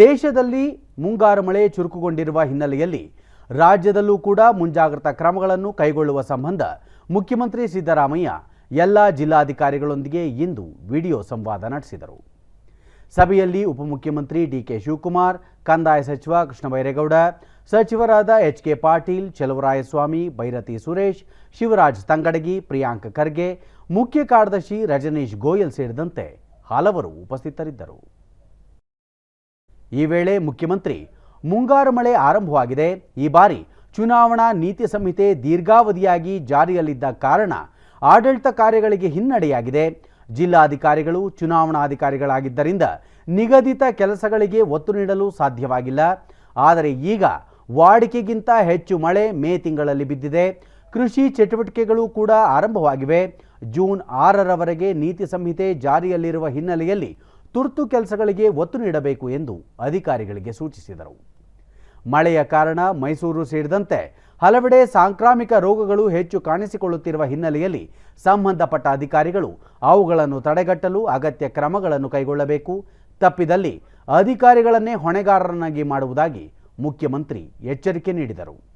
ದೇಶದಲ್ಲಿ ಮುಂಗಾರು ಮಳೆ ಚುರುಕುಗೊಂಡಿರುವ ಹಿನ್ನೆಲೆಯಲ್ಲಿ ರಾಜ್ಯದಲ್ಲೂ ಕೂಡ ಮುಂಜಾಗ್ರತಾ ಕ್ರಮಗಳನ್ನು ಕೈಗೊಳ್ಳುವ ಸಂಬಂಧ ಮುಖ್ಯಮಂತ್ರಿ ಸಿದ್ದರಾಮಯ್ಯ ಎಲ್ಲ ಜಿಲ್ಲಾಧಿಕಾರಿಗಳೊಂದಿಗೆ ಇಂದು ವಿಡಿಯೋ ಸಂವಾದ ನಡೆಸಿದರು. ಸಭೆಯಲ್ಲಿ ಉಪಮುಖ್ಯಮಂತ್ರಿ ಡಿಕೆ ಶಿವಕುಮಾರ್, ಕಂದಾಯ ಸಚಿವ ಕೃಷ್ಣಬೈರೇಗೌಡ ಸಚಿವರಾದ ಎಚ್ ಕೆ ಪಾಟೀಲ್, ಚಲುವರಾಯಸ್ವಾಮಿ ಭೈರತಿ ಸುರೇಶ್, ಶಿವರಾಜ್ ತಂಗಡಗಿ, ಪ್ರಿಯಾಂಕ್ ಖರ್ಗೆ, ಮುಖ್ಯ ಕಾರ್ಯದರ್ಶಿ ರಜನೀಶ್ ಗೋಯಲ್ ಸೇರಿದಂತೆ ಹಲವರು ಉಪಸ್ಥಿತರಿದ್ದರು. ಈ ವೇಳೆ ಮುಖ್ಯಮಂತ್ರಿ, ಮುಂಗಾರು ಮಳೆ ಆರಂಭವಾಗಿದೆ. ಈ ಬಾರಿ ಚುನಾವಣಾ ನೀತಿ ಸಂಹಿತೆ ದೀರ್ಘಾವಧಿಯಾಗಿ ಜಾರಿಯಲ್ಲಿದ್ದ ಕಾರಣ ಆಡಳಿತ ಕಾರ್ಯಗಳಿಗೆ ಹಿನ್ನಡೆಯಾಗಿದೆ. ಜಿಲ್ಲಾಧಿಕಾರಿಗಳು, ಚುನಾವಣಾಧಿಕಾರಿಗಳಾಗಿದ್ದರಿಂದ ನಿಗದಿತ ಕೆಲಸಗಳಿಗೆ ಒತ್ತು ನೀಡಲು ಸಾಧ್ಯವಾಗಿಲ್ಲ. ಆದರೆ ಈಗ ವಾಡಿಕೆಗಿಂತ ಹೆಚ್ಚು ಮಳೆ ಮೇ ತಿಂಗಳಲ್ಲಿ ಬಿದ್ದಿದೆ. ಕೃಷಿ ಚಟುವಟಿಕೆಗಳು ಕೂಡ ಆರಂಭವಾಗಿವೆ. ಜೂನ್ ಆರರವರೆಗೆ ನೀತಿ ಸಂಹಿತೆ ಜಾರಿಯಲ್ಲಿರುವ ಹಿನ್ನೆಲೆಯಲ್ಲಿ ತುರ್ತು ಕೆಲಸಗಳಿಗೆ ಒತ್ತು ನೀಡಬೇಕು ಎಂದು ಅಧಿಕಾರಿಗಳಿಗೆ ಸೂಚಿಸಿದರು. ಮಳೆಯ ಕಾರಣ ಮೈಸೂರು ಸೇರಿದಂತೆ ಹಲವೆಡೆ ಸಾಂಕ್ರಾಮಿಕ ರೋಗಗಳು ಹೆಚ್ಚು ಕಾಣಿಸಿಕೊಳ್ಳುತ್ತಿರುವ ಹಿನ್ನೆಲೆಯಲ್ಲಿ ಸಂಬಂಧಪಟ್ಟ ಅಧಿಕಾರಿಗಳು ಅವುಗಳನ್ನು ತಡೆಗಟ್ಟಲು ಅಗತ್ಯ ಕ್ರಮಗಳನ್ನು ಕೈಗೊಳ್ಳಬೇಕು. ತಪ್ಪಿದಲ್ಲಿ ಅಧಿಕಾರಿಗಳನ್ನೇ ಹೊಣೆಗಾರರನ್ನಾಗಿ ಮಾಡುವುದಾಗಿ ಮುಖ್ಯಮಂತ್ರಿ ಎಚ್ಚರಿಕೆ ನೀಡಿದರು.